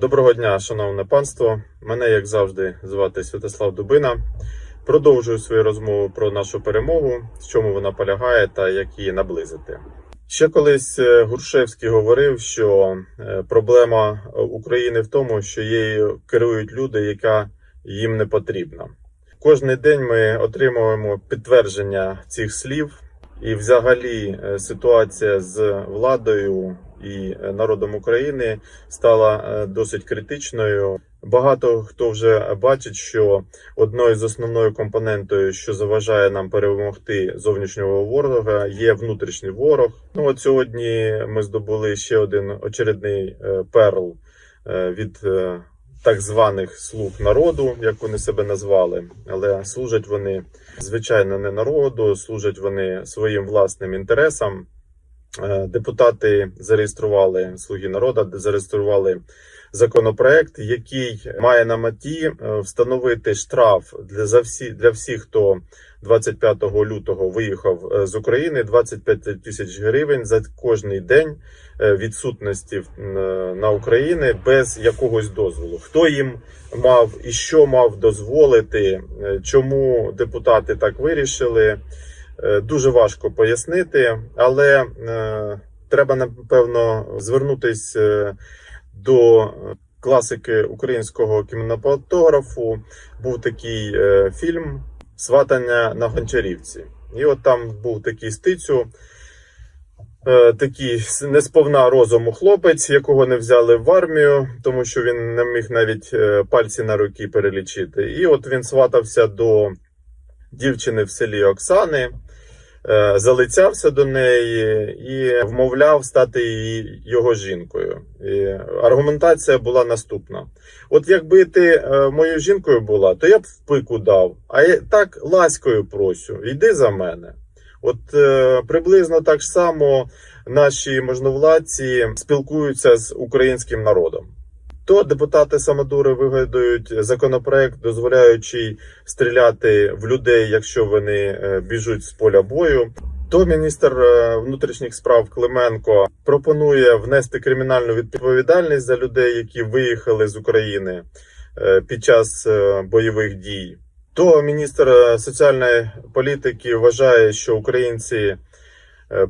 Доброго дня, шановне панство. Мене, як завжди, звати Святослав Дубина. Продовжую свою розмову про нашу перемогу, в чому вона полягає та як її наблизити. Ще колись е, Грушевський говорив, що е, проблема України в тому, що її керують люди, яка їм не потрібна. Кожний день ми отримуємо підтвердження цих слів, і взагалі е, ситуація з владою і е, народом України стала е, досить критичною. Багато хто вже бачить, що одною з основною компонентою, що заважає нам перемогти зовнішнього ворога, є внутрішній ворог. Ну от сьогодні ми здобули ще один очередний е, перл від так званих слуг народу, як вони себе назвали, але служать вони звичайно не народу, служать вони своїм власним інтересам. Е, Депутати зареєстрували слуги народу, зареєстрували законопроект, який має на меті е, встановити штраф для за всі для всіх, хто 25 лютого виїхав е, з України, 25 тисяч гривень за кожний день відсутності на Україні без якогось дозволу. Хто їм мав і що мав дозволити, чому депутати так вирішили? Е, Дуже важко пояснити, але е, треба напевно звернутися е, до класики українського кінематографу. Був такий фільм Сватання на Гончарівці. І от там був такий стицю, такий несповна розуму хлопець, якого не взяли в армію, тому що він не міг навіть пальці на руки перелічити. І от він сватався до дівчини в селі Оксани, залицявся до неї і вмовляв стати її, його жінкою. І аргументація була наступна: от якби ти е, моєю жінкою була, то я б в пику дав, а я так ласкою просю, йди за мене. От е, приблизно так само наші можновладці спілкуються з українським народом. То депутати самодури вигадують законопроект, дозволяючи стріляти в людей, якщо вони е, біжуть з поля бою. То міністр е, внутрішніх справ Клименко пропонує внести кримінальну відповідальність за людей, які виїхали з України е, під час бойових дій. То міністр соціальної політики вважає, що українці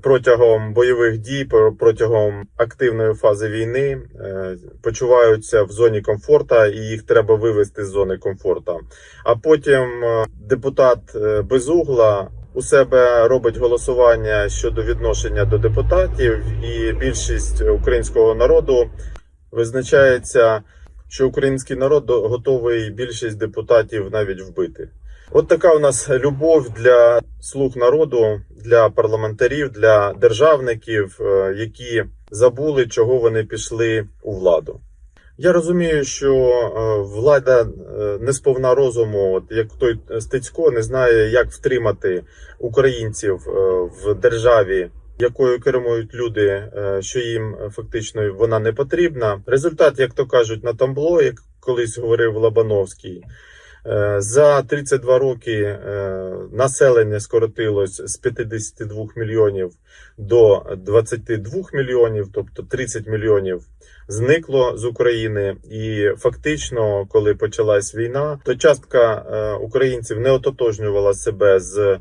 протягом бойових дій, про- протягом активної фази війни е, почуваються в зоні комфорту, і їх треба вивести з зони комфорту. А потім е, депутат е, Безугла у себе робить голосування щодо відношення до депутатів, і більшість українського народу визначається, що український народ готовий більшість депутатів навіть вбити. От така у нас любов для слуг народу, для парламентарів, для державників, е, які забули, чого вони пішли у владу. Я розумію, що е, влада е, не сповна розуму, от як той Стецько не знає, як втримати українців в державі, якою керують люди, що їм фактично вона не потрібна. Результат, як то кажуть, на тамбло, як колись говорив Лобановський. Е, За 32 роки е, населення скоротилось з 52 мільйонів до 22 мільйонів, тобто 30 мільйонів зникло з України. І фактично, коли почалась війна, то частка е, українців не ототожнювала себе з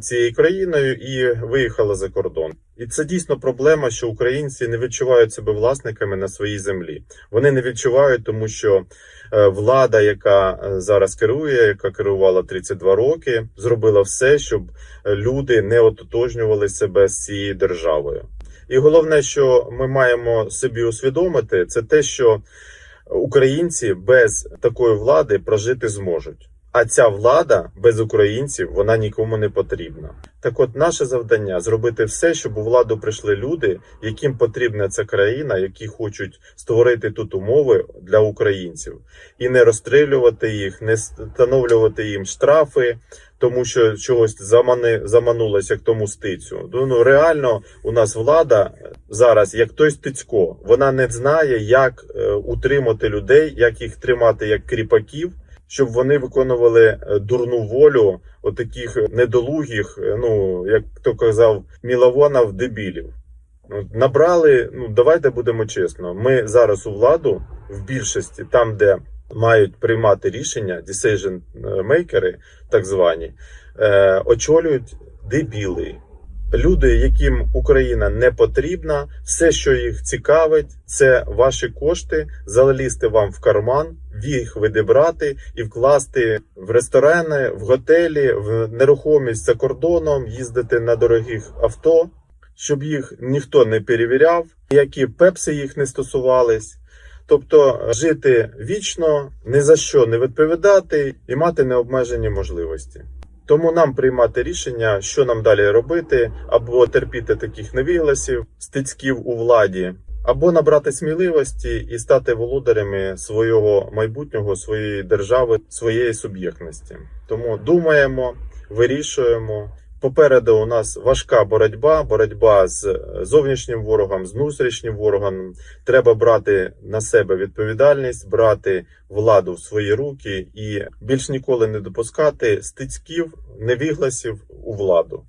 цією країною і виїхала за кордон. І це дійсно проблема, що українці не відчувають себе власниками на своїй землі. Вони не відчувають, тому що влада, яка е, зараз керує, яка керувала 32 роки, зробила все, щоб е, люди не ототожнювали себе з цією державою. І головне, що ми маємо собі усвідомити, це те, що українці без такої влади прожити зможуть. А ця влада без українців вона нікому не потрібна. Так, от наше завдання зробити все, щоб у владу прийшли люди, яким потрібна ця країна, які хочуть створити тут умови для українців, і не розстрілювати їх, не встановлювати їм штрафи, тому що чогось замани заманулося, як тому стицю. Ну ну, реально у нас влада зараз, як той стицько, вона не знає, як е, утримати людей, як їх тримати як кріпаків щоб вони виконували е, дурну волю отаких недолугих, е, ну як хто казав, міловонів дебілів. Ну, набрали, ну давайте будемо чесно. Ми зараз у владу в більшості, там, де мають приймати рішення, decision мейкери, так звані, е, очолюють дебіли. Люди, яким Україна не потрібна, все, що їх цікавить, це ваші кошти, залізти вам в карман, їх відібрати і вкласти в ресторани, в готелі, в нерухомість за кордоном, їздити на дорогих авто, щоб їх ніхто не перевіряв, які пепси їх не стосувались. Тобто жити вічно, ні за що не відповідати і мати необмежені можливості. Тому нам приймати рішення, що нам далі робити, або терпіти таких невігласів, стицьків у владі, або набрати сміливості і стати володарями свого майбутнього, своєї держави, своєї суб'єктності. Тому думаємо, вирішуємо. Попереду у нас важка боротьба, боротьба з зовнішнім ворогом, з внутрішнім ворогом. Треба брати на себе відповідальність, брати владу в свої руки і більш ніколи не допускати стицьків, невігласів у владу.